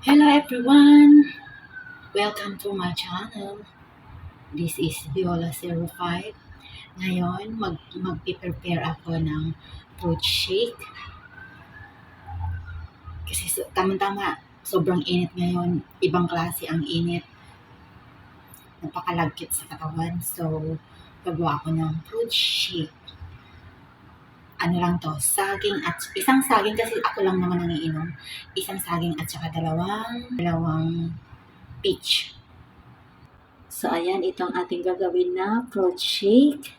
Hello everyone! Welcome to my channel. This is Viola05. Ngayon, mag mag-prepare ako ng fruit shake. Kasi tama-tama, sobrang init ngayon. Ibang klase ang init. Napakalagkit sa katawan. So, gagawa ako ng fruit shake. Ano lang to, saging at isang saging kasi ako lang naman ang iinom. Isang saging at saka dalawang dalawang peach. So, ayan, ito ang ating gagawin na fruit shake.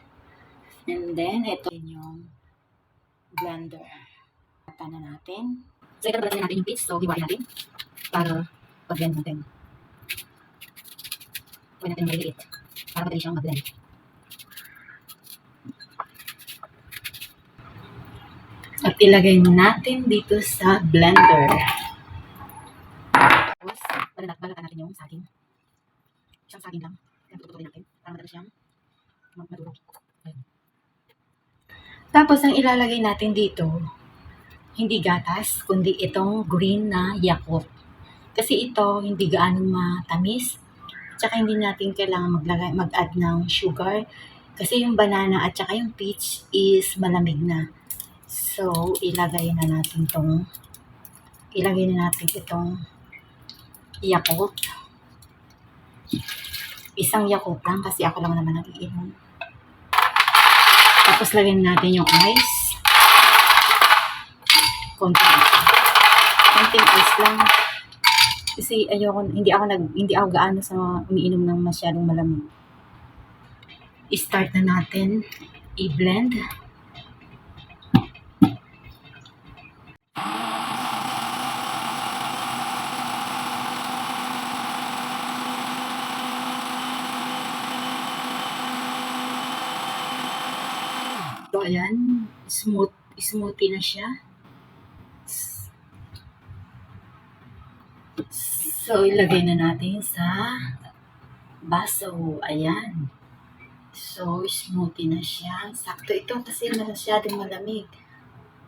And then, ito yung blender. Tata na natin. So, ito natin yung peach. So, hiwain natin para pag-blend natin. Huwag natin maliliit para madali siyang mag-blend. Ilagay natin dito sa blender. Tapos, balat balatan natin yung saging. Isang saging lang. Yan, tututuloy natin. Para madali siyang madurog. Tapos, ang ilalagay natin dito, hindi gatas, kundi itong green na Yakult. Kasi ito, hindi gaano matamis. Tsaka hindi natin kailangan maglagay, mag-add ng sugar. Kasi yung banana at tsaka yung peach is malamig na. So, ilagay na natin tong ilagay na natin itong Yakult. Isang Yakult lang kasi ako lang naman nagiinom. Tapos lagyan natin yung ice. Konting konting ice lang. Kasi ayoko, hindi ako nag, hindi ako gaano sa umiinom ng masyadong malamig. I-start na natin i-blend. Ayan. Smooth, smoothie na siya. So, ilagay na natin sa baso. Ayan. So, smoothie na siya. Sakto ito kasi masyadong malamig.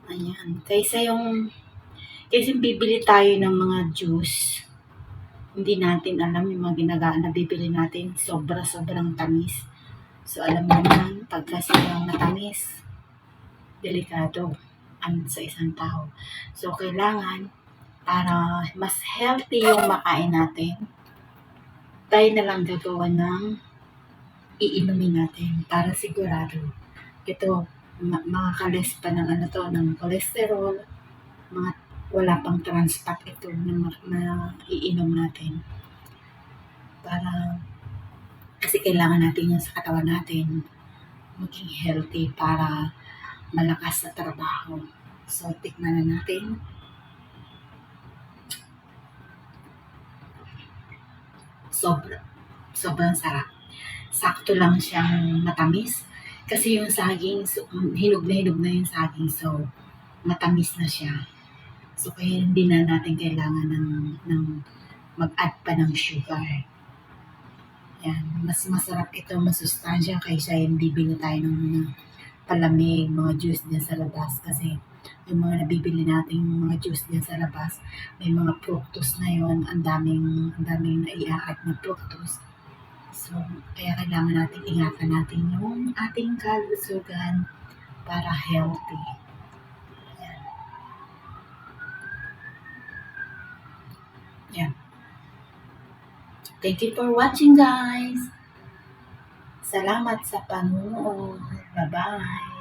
Ayan. Kaysa yung, yung bibili tayo ng mga juice, hindi natin alam yung mga ginagaan na bibili natin. Sobra-sobrang tamis. So, alam naman, pag kasi yung matamis, delikado ang sa isang tao. So, kailangan, para mas healthy yung makain natin, tayo na lang gagawa ng iinumin natin para sigurado ito ma- makakales pa ng ano to ng cholesterol mga wala pang trans fat ito na, na iinom natin para kasi kailangan natin yan sa katawan natin maging healthy para malakas sa trabaho so tikman na natin sobra sobrang sarap sakto lang siyang matamis. Kasi yung saging, so, hinog na hinog na yung saging. So, matamis na siya. So, kaya hindi na natin kailangan ng, ng mag-add pa ng sugar. Yan. Mas masarap ito, masustansya kaysa yung bibili tayo ng mga palamig, mga juice din sa labas. Kasi yung mga nabibili nating mga juice din sa labas, may mga fructose na yon ang daming, ang daming naiaat na fructose. So, kaya kailangan natin ingatan natin yung ating kalusugan para healthy. Yan. Yan. Thank you for watching guys. Salamat sa panonood. Bye-bye.